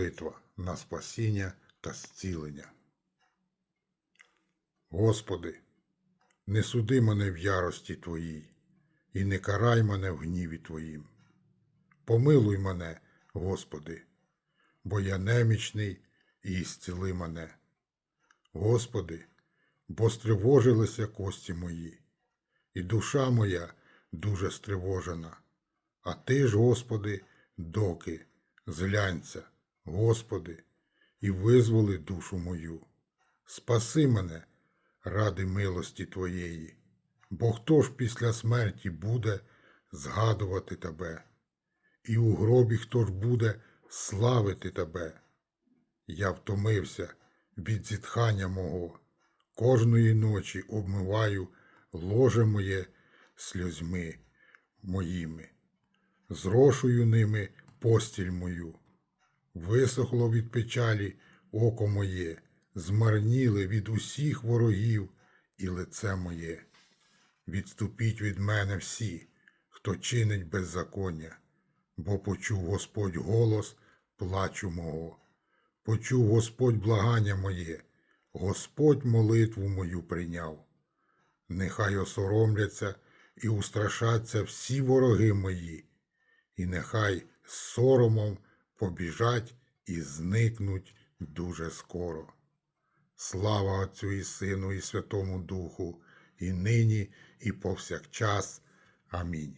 молитва на спасіння та зцілення. Господи, не суди мене в ярості Твоїй, і не карай мене в гніві Твоїм. Помилуй мене, Господи, бо я немічний і зціли мене. Господи, бо стривожилися кості мої, і душа моя дуже стривожена. А ти ж, Господи, доки, зглянься, Господи, і визволи душу мою. Спаси мене ради милості Твоєї, бо хто ж після смерті буде згадувати Тебе, і у гробі хто ж буде славити Тебе. Я втомився від зітхання мого, кожної ночі обмиваю ложе моє сльозьми моїми, зрошую ними постіль мою. Висохло від печалі око моє, змарніли від усіх ворогів і лице моє. Відступіть від мене всі, хто чинить беззаконня, бо почув Господь голос плачу мого, почув Господь благання моє, Господь молитву мою прийняв. Нехай осоромляться і устрашаться всі вороги мої, і нехай з соромом побіжать і зникнуть дуже скоро. Слава Отцю і Сину, і Святому Духу, і нині, і повсякчас. Амінь.